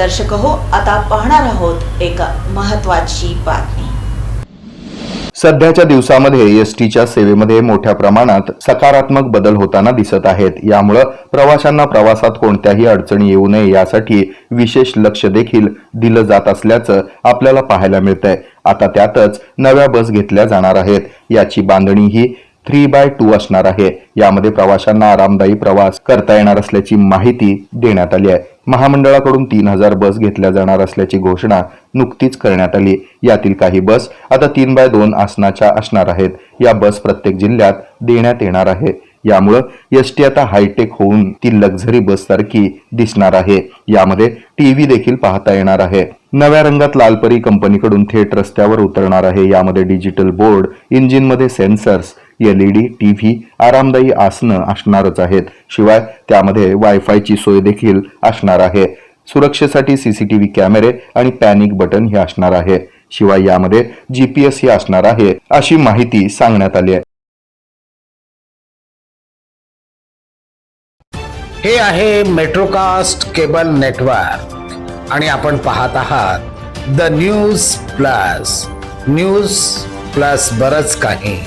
दर्शक हो आता पाहणार आहोत एक महत्वाची बातमी. सध्याच्या दिवसामध्ये एस टीच्या सेवेमध्ये मोठ्या प्रमाणात सकारात्मक बदल होताना दिसत आहेत. यामुळं प्रवाशांना प्रवासात कोणत्याही अडचणी येऊ नये यासाठी विशेष लक्ष देखील दिलं जात असल्याचं आपल्याला पाहायला मिळतंय. आता त्यातच नव्या बस घेतल्या जाणार आहेत. याची बांधणी ही थ्री बाय टू असणार आहे. यामध्ये प्रवाशांना आरामदायी प्रवास करता येणार असल्याची माहिती देण्यात आली आहे. महामंडळाकडून तीन हजार बस घेतल्या जाणार असल्याची घोषणा नुकतीच करण्यात आली. यातील काही बस आता तीन बाय दोन आसनाच्या असणार आहेत. या बस प्रत्येक जिल्ह्यात देण्यात येणार आहे. यामुळं एस टी आता हायटेक होऊन ती लक्झरी बस सारखी दिसणार आहे. यामध्ये टीव्ही देखील पाहता येणार आहे. नव्या रंगात लालपरी कंपनीकडून थेट रस्त्यावर उतरणार आहे. यामध्ये डिजिटल बोर्ड इंजिनमध्ये सेन्सर्स एलईडी टीव्ही आरामदायी आसनं असणारच आहेत. शिवाय त्यामध्ये वायफायची सोय देखील असणार आहे. सुरक्षेसाठी सीसीटीव्ही कॅमेरे आणि पॅनिक बटन हे असणार आहे. शिवाय यामध्ये जीपीएस हे असणार आहे अशी माहिती सांगण्यात आली आहे. हे आहे मेट्रोकास्ट केबल नेटवर्क आणि आपण पाहत आहात the news plus news plus बरच काही.